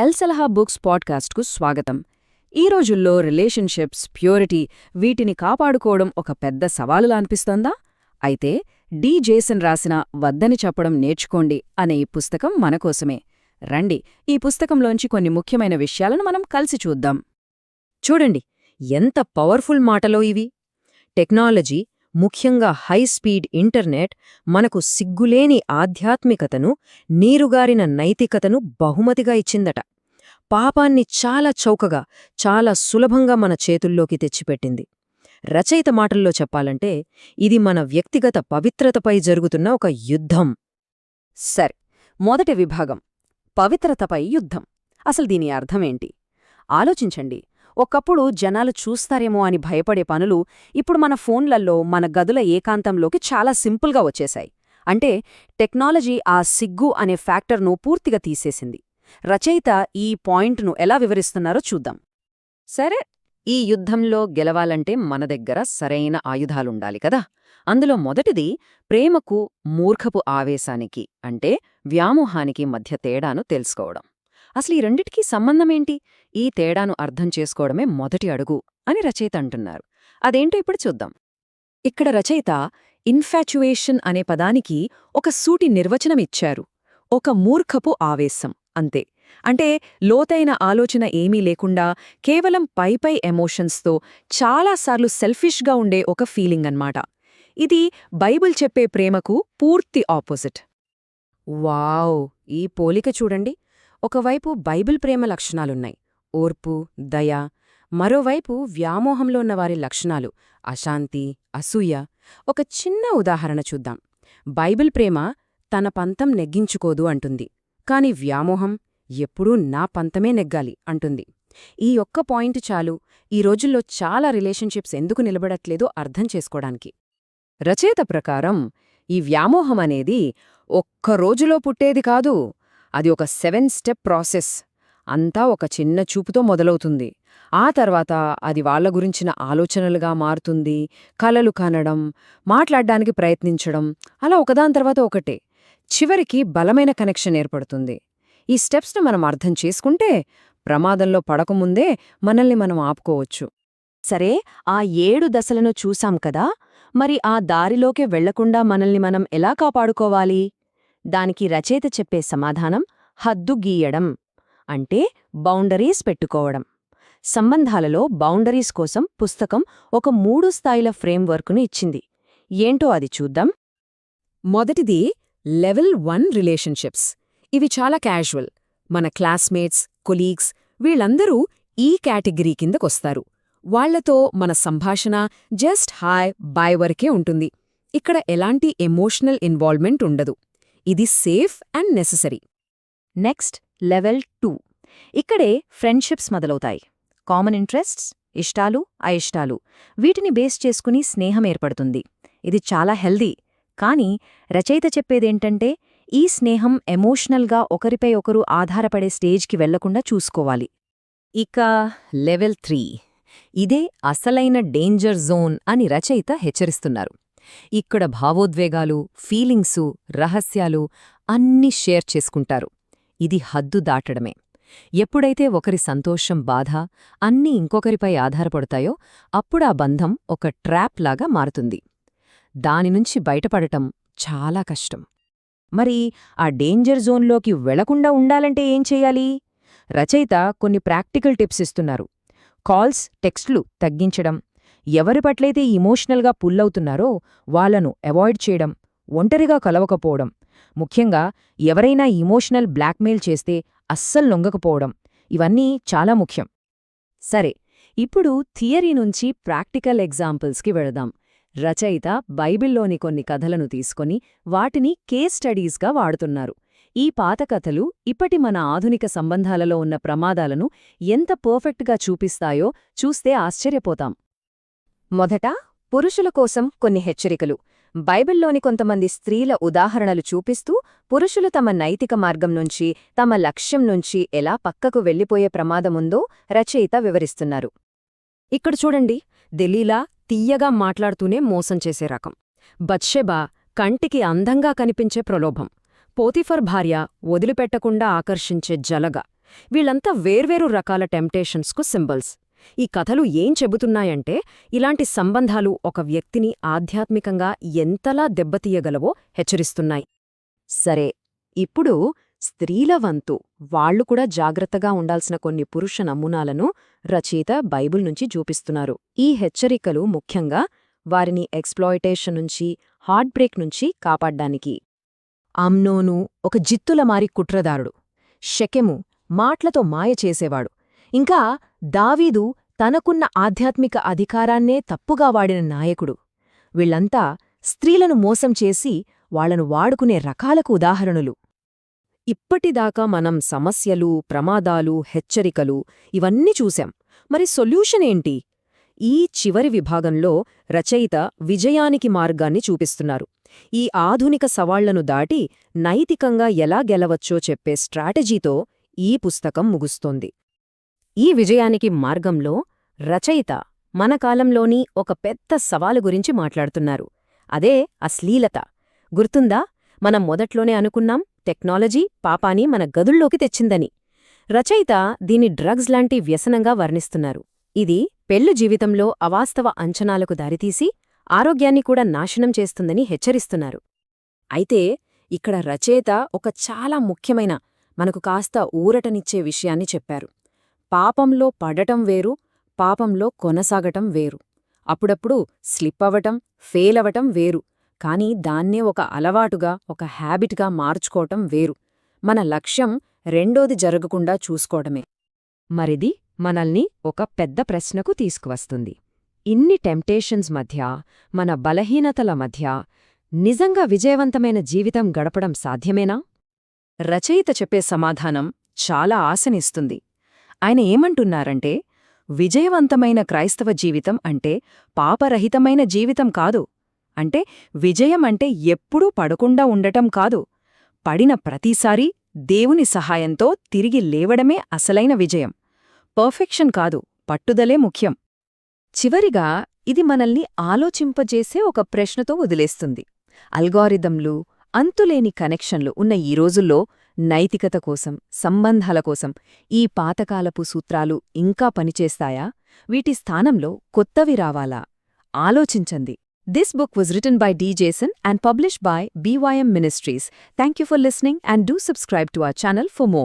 ఎల్సలహా books పాడ్కాస్ట్కు స్వాగతం. ఈ రోజుల్లో రిలేషన్షిప్స్ ప్యూరిటీ వీటిని కాపాడుకోవడం ఒక పెద్ద సవాలులా అనిపిస్తోందా? అయితే డి జేసన్ రాసిన వద్దని చెప్పడం నేర్చుకోండి అనే ఈ పుస్తకం మనకోసమే రండి ఈ పుస్తకంలోంచి కొన్ని ముఖ్యమైన విషయాలను మనం కలిసి చూద్దాం. చూడండి ఎంత పవర్ఫుల్ మాటలో ఇవి. టెక్నాలజీ ముఖ్యంగా హై స్పీడ్ ఇంటర్నెట్ మనకు సిగ్గులేని ఆధ్యాత్మికతను నీరుగారిన నైతికతను బహుమతిగా ఇచ్చిందట. పాపాన్ని చాలా చౌకగా చాలా సులభంగా మన చేతుల్లోకి తెచ్చిపెట్టింది. రచయిత మాటల్లో చెప్పాలంటే ఇది మన వ్యక్తిగత పవిత్రతపై జరుగుతున్న ఒక యుద్ధం. సరే మొదటి విభాగం. పవిత్రతపై యుద్ధం. అసలు దీని అర్థమేంటి ఆలోచించండి. ఒకప్పుడు జనాలు చూస్తారేమో అని భయపడే పనులు ఇప్పుడు మన ఫోన్లల్లో మన గదుల ఏకాంతంలోకి చాలా సింపుల్గా వచ్చేశాయి. అంటే టెక్నాలజీ ఆ సిగ్గు అనే ఫ్యాక్టర్ను పూర్తిగా తీసేసింది. రచయిత ఈ పాయింట్ను ఎలా వివరిస్తున్నారో చూద్దాం. సరే ఈ యుద్ధంలో గెలవాలంటే మన దగ్గర సరైన ఆయుధాలుండాలి కదా. అందులో మొదటిది ప్రేమకు మూర్ఖపు ఆవేశానికి అంటే వ్యామోహానికి మధ్య తేడాను తెలుసుకోవడం. అసలు ఈ రెండిటికీ సంబంధమేంటి? ఈ తేడాను అర్థం చేసుకోవడమే మొదటి అడుగు అని రచయిత అంటున్నారు. అదేంటో ఇప్పుడు చూద్దాం. ఇక్కడ రచయిత ఇన్ఫాచ్యుయేషన్ అనే పదానికి ఒక సూటి నిర్వచనమిచ్చారు ఒక మూర్ఖపు ఆవేశం అంతే. అంటే లోతైన ఆలోచన ఏమీ లేకుండా కేవలం పైపై ఎమోషన్స్తో చాలాసార్లు సెల్ఫిష్గా ఉండే ఒక ఫీలింగ్ అన్నమాట. ఇది బైబిల్ చెప్పే ప్రేమకు పూర్తి ఆపోజిట్. వావ్! ఈ పోలిక చూడండి. ఒకవైపు బైబిల్ ప్రేమ లక్షణాలున్నాయి ఓర్పు దయ మరోవైపు వ్యామోహంలో ఉన్నవారి లక్షణాలు అశాంతి అసూయ. ఒక చిన్న ఉదాహరణ చూద్దాం. బైబిల్ ప్రేమ తన పంతం నెగ్గించుకోదు అంటుంది. కాని వ్యామోహం ఎప్పుడూ నా పంతమే నెగ్గాలి అంటుంది. ఈ ఒక్క పాయింట్ చాలు. ఈ రోజుల్లో చాలా రిలేషన్షిప్స్ ఎందుకు నిలబడట్లేదో అర్థం చేసుకోవడానికి. రచయిత ప్రకారం ఈ వ్యామోహం అనేది ఒక్క రోజులో పుట్టేది కాదు అది ఒక సెవెన్ స్టెప్ ప్రాసెస్. అంతా ఒక చిన్న చూపుతో మొదలవుతుంది. ఆ తర్వాత అది వాళ్ళ గురించిన ఆలోచనలుగా మారుతుంది. కలలు కనడం మాట్లాడ్డానికి ప్రయత్నించడం అలా ఒకదాని తర్వాత ఒకటే. చివరికి బలమైన కనెక్షన్ ఏర్పడుతుంది. ఈ స్టెప్స్ను మనం అర్థం చేసుకుంటే ప్రమాదంలో పడకముందే మనల్ని మనం ఆపుకోవచ్చు. సరే ఆ ఏడు దశలను చూసాం కదా? మరి ఆ దారిలోకే వెళ్ళకుండా మనల్ని మనం ఎలా కాపాడుకోవాలి? దానికి రచయిత చెప్పే సమాధానం హద్దు గీయడం అంటే బౌండరీస్ పెట్టుకోవడం. సంబంధాలలో బౌండరీస్ కోసం పుస్తకం ఒక మూడు స్థాయిల ఫ్రేమ్వర్క్ను ఇచ్చింది. ఏంటో అది చూద్దాం. మొదటిది లెవెల్ వన్ రిలేషన్షిప్స్. ఇవి చాలా క్యాజువల్. మన క్లాస్మేట్స్ కొలీగ్స్ వీళ్ళందరూ ఈ కేటగిరీ కిందకొస్తారు. వాళ్ళతో మన సంభాషణ జస్ట్ హాయ్ బాయ్ వరకే ఉంటుంది. ఇక్కడ ఎలాంటి ఎమోషనల్ ఇన్వాల్వ్మెంట్ ఉండదు. ఇది safe and necessary next level two ఇక్కడే ఫ్రెండ్షిప్స్ మొదలవుతాయి. కామన్ ఇంట్రెస్ట్స్ ఇష్టాలు అయిష్టాలు. వీటిని బేస్ చేసుకుని స్నేహం ఏర్పడుతుంది. ఇది చాలా హెల్దీ కానీ రచయిత చెప్పేదేంటంటే ఈ స్నేహం ఎమోషనల్గా ఒకరిపై ఒకరు ఆధారపడే స్టేజ్కి వెళ్ళకుండా చూసుకోవాలి. ఇక లెవెల్ త్రీ ఇదే అసలైన డేంజర్ జోన్ అని రచయిత హెచ్చరిస్తున్నారు. ఇక్కడ భావోద్వేగాలు ఫీలింగ్సు రహస్యాలు అన్నీ షేర్ చేసుకుంటారు. ఇది హద్దు దాటడమే. ఎప్పుడైతే ఒకరి సంతోషం బాధ అన్నీ ఇంకొకరిపై ఆధారపడతాయో అప్పుడా బంధం ఒక ట్రాప్ లాగా మారుతుంది. దానినుంచి బయటపడటం చాలా కష్టం. మరి ఆ డేంజర్ జోన్లోకి వెళ్ళకుండా ఉండాలంటే ఏం చెయ్యాలి రచయిత కొన్ని ప్రాక్టికల్ టిప్స్ ఇస్తున్నారు. కాల్స్ టెక్స్ట్లు తగ్గించడం ఎవరి పట్లయితే ఇమోషనల్గా పుల్లవుతున్నారో వాళ్ళను అవాయిడ్ చేయడం ఒంటరిగా కలవకపోవడం ముఖ్యంగా ఎవరైనా ఇమోషనల్ బ్లాక్మెయిల్ చేస్తే అస్సలు లొంగకపోవడం ఇవన్నీ చాలా ముఖ్యం. సరే ఇప్పుడు థియరీ నుంచి ప్రాక్టికల్ ఎగ్జాంపుల్స్కి వెళదాం. రచయిత బైబిల్లోని కొన్ని కథలను తీసుకొని వాటిని కేస్ స్టడీస్గా వాడుతున్నారు. ఈ పాత కథలు ఇప్పటి మన ఆధునిక సంబంధాలలో ఉన్న ప్రమాదాలను ఎంత పర్ఫెక్ట్గా చూపిస్తాయో చూస్తే ఆశ్చర్యపోతాం. మొదట పురుషుల కోసం కొన్ని హెచ్చరికలు. బైబిల్లోని కొంతమంది స్త్రీల ఉదాహరణలు చూపిస్తూ పురుషులు తమ నైతిక మార్గం నుంచి తమ లక్ష్యం నుంచి ఎలా పక్కకు వెళ్ళిపోయే ప్రమాదముందో రచయిత వివరిస్తున్నారు. ఇక్కడ చూడండి దెలీలా తీయగా మాట్లాడుతూనే మోసం చేసే రకం. బత్షెబా కంటికి అందంగా కనిపించే ప్రలోభం. పోతిఫర్ భార్య వదిలిపెట్టకుండా ఆకర్షించే జలగ. వీళ్ళంతా వేర్వేరు రకాల టెంప్టేషన్స్కు సింబల్స్. ఈ కథలు ఏం చెబుతున్నాయంటే ఇలాంటి సంబంధాలు ఒక వ్యక్తిని ఆధ్యాత్మికంగా ఎంతలా దెబ్బతీయగలవో హెచ్చరిస్తున్నాయి. సరే ఇప్పుడు స్త్రీల వంతు వాళ్ళు కూడా జాగ్రత్తగా ఉండాల్సిన కొన్ని పురుష నమూనాలను రచయిత బైబుల్ నుంచి చూపిస్తున్నారు. ఈ హెచ్చరికలు ముఖ్యంగా వారిని ఎక్స్ప్లాయిటేషన్ నుంచి హార్ట్ బ్రేక్ నుంచి కాపాడ్డానికి. అమ్నోను ఒక జిత్తులమారి కుట్రదారుడు. షకెము మాట్లతో మాయ చేసేవాడు. ఇంకా దావీదు తనకున్న ఆధ్యాత్మిక అధికారాన్నే తప్పుగా వాడిన నాయకుడు. వీళ్ళంతా స్త్రీలను మోసం చేసి వాళ్ళను వాడుకునే రకాలకు ఉదాహరణలు. ఇప్పటిదాకా మనం సమస్యలు ప్రమాదాలు హెచ్చరికలు ఇవన్నీ చూశాం. మరి సొల్యూషన్ ఏంటి? ఈ చివరి విభాగంలో రచయిత విజయానికి మార్గాన్ని చూపిస్తున్నారు. ఈ ఆధునిక సవాళ్ళను దాటి నైతికంగా ఎలా గెలవచ్చో చెప్పే స్ట్రాటజీతో ఈ పుస్తకం ముగుస్తోంది. ఈ విజయానికి మార్గంలో రచయిత మన కాలంలోని ఒక పెద్ద సవాలు గురించి మాట్లాడుతున్నారు. అదే అశ్లీలత. గుర్తుందా? మనం మొదట్లోనే అనుకున్నాం టెక్నాలజీ పాపాని మన గదుల్లోకి తెచ్చిందని. రచయిత దీని డ్రగ్స్ లాంటి వ్యసనంగా వర్ణిస్తున్నారు. ఇది పెళ్ళి జీవితంలో అవాస్తవ అంచనాలకు దారితీసి ఆరోగ్యాన్ని కూడా నాశనం చేస్తుందని హెచ్చరిస్తున్నారు. అయితే ఇక్కడ రచయిత ఒక చాలా ముఖ్యమైన మనకు కాస్త ఊరటనిచ్చే విషయాన్ని చెప్పారు. పాపంలో పడటం వేరు పాపంలో కొనసాగటం వేరు. అప్పుడప్పుడు స్లిప్ అవటం ఫెయిల్ అవటం వేరు. కానీ దాన్నే ఒక అలవాటుగా ఒక హ్యాబిట్గా మార్చుకోవటం వేరు. మన లక్ష్యం రెండోది జరగకుండా చూసుకోవటమే. మరిది మనల్ని ఒక పెద్ద ప్రశ్నకు తీసుకువస్తుంది. ఇన్ని టెంప్టేషన్స్ మధ్య మన బలహీనతల మధ్య నిజంగా విజయవంతమైన జీవితం గడపడం సాధ్యమేనా? రచయిత చెప్పే సమాధానం చాలా ఆశనిస్తుంది. ఆయన ఏమంటున్నారంటే విజయవంతమైన క్రైస్తవ జీవితం అంటే పాపరహితమైన జీవితం కాదు. అంటే విజయం అంటే ఎప్పుడూ పడకుండా ఉండటం కాదు. పడిన ప్రతిసారీ దేవుని సహాయంతో తిరిగి లేవడమే అసలైన విజయం. పర్ఫెక్షన్ కాదు పట్టుదలే ముఖ్యం. చివరిగా ఇది మనల్ని ఆలోచింపజేసే ఒక ప్రశ్నతో వదిలేస్తుంది. అల్గారిథంలు అంతులేని కనెక్షన్లు ఉన్న ఈ రోజుల్లో నైతికత కోసం సంబంధాల కోసం ఈ పాతకాలపు సూత్రాలు ఇంకా పనిచేస్తాయా? వీటి స్థానంలో కొత్తవి రావాలా? ఆలోచించండి. This book was written by D Jason and publish by BYM ministries thank you for listening and do subscribe to our channel for more